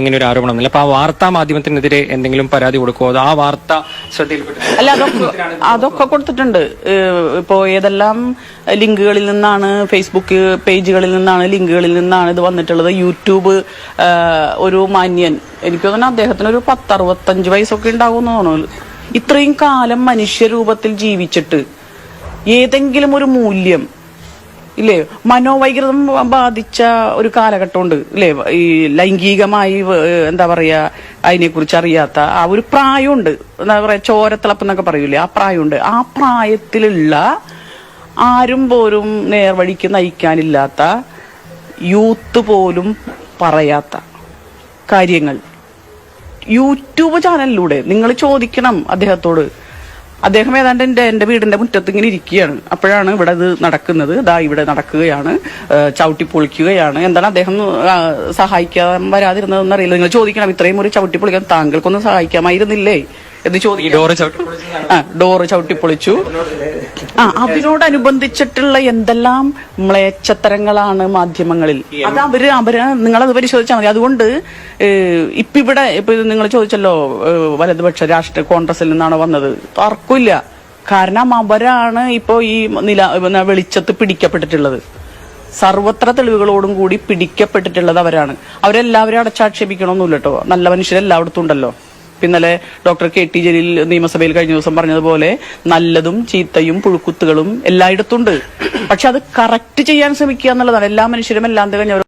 ഇങ്ങനെ ഒരു ആരോപണമൊന്നുമില്ല അപ്പൊ ആ വാർത്താ മാധ്യമത്തിനെതിരെ എന്തെങ്കിലും പരാതി കൊടുക്കുമോ അതോ ആ വാർത്ത അല്ല അതൊക്കെ അതൊക്കെ കൊടുത്തിട്ടുണ്ട്. ഇപ്പോ ഏതെല്ലാം ലിങ്കുകളിൽ നിന്നാണ് ഫേസ്ബുക്ക് പേജുകളിൽ നിന്നാണ് ലിങ്കുകളിൽ നിന്നാണ് ഇത് വന്നിട്ടുള്ളത്? യൂട്യൂബ് ഒരു മാന്യൻ. എനിക്ക് തോന്നുന്നു അദ്ദേഹത്തിന് ഒരു പത്തറുപത്തഞ്ച് വയസ്സൊക്കെ ഉണ്ടാകുമെന്ന് തോന്നുന്നു. ഇത്രയും കാലം മനുഷ്യരൂപത്തിൽ ജീവിച്ചിട്ട് ഏതെങ്കിലും ഒരു മൂല്യം ഇല്ലേ? മനോവൈകൃതം ബാധിച്ച ഒരു കാലഘട്ടമുണ്ട് ഇല്ലേ? ഈ ലൈംഗികമായി എന്താ പറയാ അതിനെക്കുറിച്ച് അറിയാത്ത ആ ഒരു പ്രായമുണ്ട്. എന്താ പറയാ ചോരത്തിളപ്പ് എന്നൊക്കെ പറയൂലേ ആ പ്രായമുണ്ട്. ആ പ്രായത്തിലുള്ള ആരും പോലും നേർവഴിക്ക് നയിക്കാനില്ലാത്ത യൂത്ത് പോലും പറയാത്ത കാര്യങ്ങൾ. യൂട്യൂബ് ചാനലിലൂടെ നിങ്ങൾ ചോദിക്കണം അദ്ദേഹത്തോട്. അദ്ദേഹം ഏതാണ്ട് എന്റെ എന്റെ വീടിന്റെ മുറ്റത്ത് ഇങ്ങനെ ഇരിക്കുകയാണ്. അപ്പോഴാണ് ഇവിടെ ഇത് നടക്കുന്നത്. ദാ ഇവിടെ നടക്കുകയാണ്. ചവിട്ടി പൊളിക്കുകയാണ്. എന്താണ് അദ്ദേഹം സഹായിക്കാൻ വരാതിരുന്നതെന്ന് അറിയില്ല. നിങ്ങൾ ചോദിക്കണം. ഇത്രയും ഒരു ചവിട്ടി പൊളിക്കാൻ താങ്കൾക്കൊന്നും സഹായിക്കാമായിരുന്നില്ലേ? എന്ന് ചോദിക്കും. ഡോറ് ചവിട്ടി ആ ഡോറ് ചവിട്ടിപ്പൊളിച്ചു ആ അതിനോടനുബന്ധിച്ചിട്ടുള്ള എന്തെല്ലാം മ്ലേച്ഛത്തരങ്ങളാണ് മാധ്യമങ്ങളിൽ? അത് അവർ അവർ നിങ്ങളത് പരിശോധിച്ചാൽ മതി. അതുകൊണ്ട് ഇപ്പൊ ഇവിടെ ഇപ്പൊ നിങ്ങൾ ചോദിച്ചല്ലോ വലതുപക്ഷ രാഷ്ട്രീയ കോൺഗ്രസിൽ നിന്നാണ് വന്നത്? തർക്കമില്ല. കാരണം അവരാണ് ഇപ്പോ ഈ നില വെളിച്ചത്ത് പിടിക്കപ്പെട്ടിട്ടുള്ളത്. സർവത്ര തെളിവുകളോടും കൂടി പിടിക്കപ്പെട്ടിട്ടുള്ളത് അവരാണ്. അവരെല്ലാവരും അടച്ചാക്ഷേപിക്കണമെന്നില്ല കേട്ടോ നല്ല മനുഷ്യരെല്ലായിടത്തും ഉണ്ടല്ലോ. ഇന്നലെ ഡോക്ടർ കെ ടി ജലീൽ നിയമസഭയിൽ കഴിഞ്ഞ ദിവസം പറഞ്ഞതുപോലെ നല്ലതും ചീത്തയും പുഴുക്കുത്തുകളും എല്ലായിടത്തും ഉണ്ട് പക്ഷെ അത് കറക്റ്റ് ചെയ്യാൻ ശ്രമിക്കുക എന്നുള്ളതാണ്. എല്ലാ മനുഷ്യരും എല്ലാം